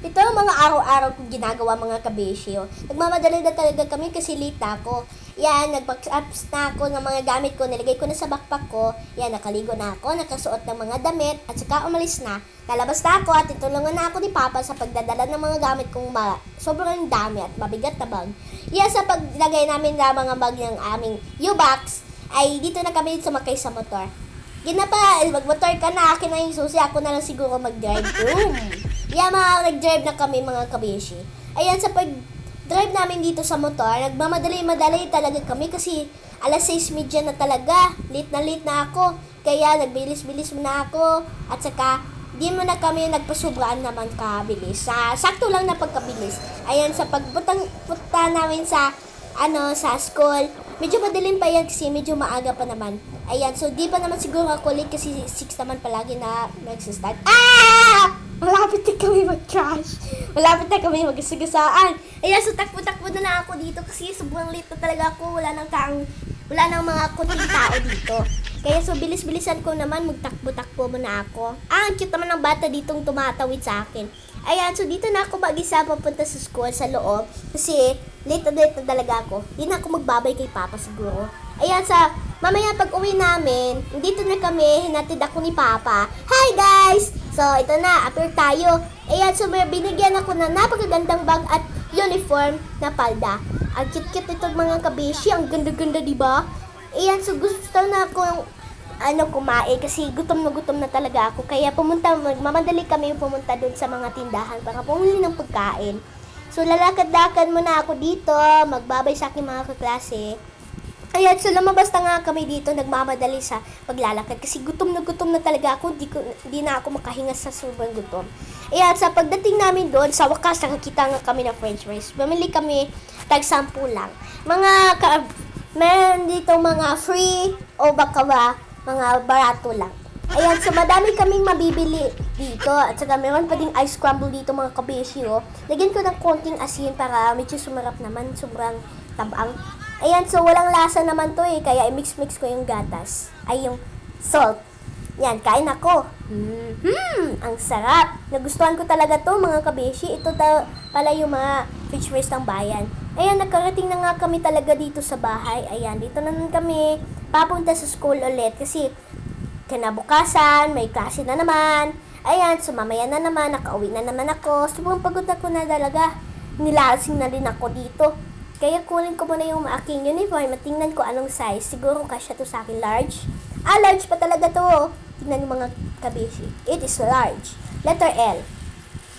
Ito ang mga araw-araw kong ginagawa mga kabeshi. Oh. Nagmamadali na talaga kami kasi late na ako. Yan, nag-ups na ako ng mga gamit ko. Nilagay ko na sa backpack ko. Yan, nakaligo na ako, nakasuot ng mga damit. At saka umalis na. Lalabas na ako at itulungan na ako ni Papa sa pagdadala ng mga gamit kong ma- sobrang dami at mabigat na bag. Yan, sa paglagay namin ng mga bag ng aming U-Box, ay dito na kami sumakay sa motor. Ginapa, magmotor ka na, akin na yung susi, ako na lang siguro mag-drive. Boom! Yan, mga nag-drive na kami mga kabeshi. Ayan, sa pag-drive namin dito sa motor, nagmamadali-madali talaga kami kasi alas 6.30 na talaga. Late na late na ako. Kaya nagbilis-bilis muna ako. At saka, di mo na kami nagpasubraan naman kabilis. Sa, sakto lang na pagkabilis. Ayan, sa pagpunta punta namin sa ano, sa school. Medyo madilim pa yan kasi medyo maaga pa naman. Ayan, so di pa naman siguro ako late kasi 6 naman palagi na nagsistart. Ah! Mag-crash. Malapit na kami magsagasaan. Ayan, so takbo-takbo na na ako dito kasi sobrang late na talaga ako. Wala nang taong, wala nang mga kunting tao dito. Kaya so bilis-bilisan ko naman, magtakbo-takbo muna ako. Ah, ang cute naman ng bata ditong tumatawid sa akin. Ayan, so dito na ako mag-isa papunta sa school sa loob. Kasi late na late na talaga ako. Di na ako magbabay kay Papa siguro. Ayan, sa mamaya pag uwi namin, dito na kami, hinatid ako ni Papa. Hi guys! So, ito na, appear tayo. Ayan, so may binigyan ako ng napakagandang bag at uniform na palda. Ang cute-cute nito mga kabeshi, ang ganda-ganda, di ba? Ayan, so gusto na ako ano, kumain kasi gutom na gutom na talaga ako. Kaya pumunta, magmamadali kami pumunta doon sa mga tindahan para pumuli ng pagkain. So, lalakad-lakad muna ako dito, magbabay sa aking mga kaklase. Ayan, so lumabas na nga kami dito, nagmamadali sa paglalakad kasi gutom na gutom na talaga ako, di, ko, di na ako makahinga sa sobrang gutom. Ayan, sa pagdating namin doon, sa wakas nakakita nga kami ng french fries. Bumili kami tag 10 lang. Mga, ka, meron dito mga free o baka ba, mga barato lang. Ayan, so madami kaming mabibili dito. At saka meron pa ding ice crumble dito mga kabeshi, oh. Lagyan ko ng konting asin para medyo sumarap naman, sobrang tabang. Ayan, so walang lasa naman to eh, kaya i-mix-mix ko yung gatas. Ay, yung salt. Yan, kain ako. Hmm, ang sarap. Nagustuhan ko talaga to mga kabeshi. Ito ta pala yung mga fish fries ng bayan. Ayan, nakarating na nga kami talaga dito sa bahay. Ayan, dito na kami papunta sa school ulit kasi kinabukasan, may klase na naman. Ayan, so mamaya na naman, nakauwi na naman ako. Sobrang pagod ako na talaga. Nilasing na rin ako dito. Kaya kunin ko muna yung aking uniform at tingnan ko anong size. Siguro kasya to sa akin large. Ah, large pa talaga to. Tingnan yung mga kabishi. It is large. Letter L.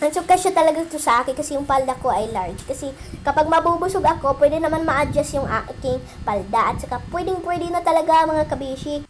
And so, kasya talaga to sa akin kasi yung palda ko ay large. Kasi kapag mabubusog ako, pwede naman ma-adjust yung aking palda. At saka pwedeng pwede na talaga mga kabishi.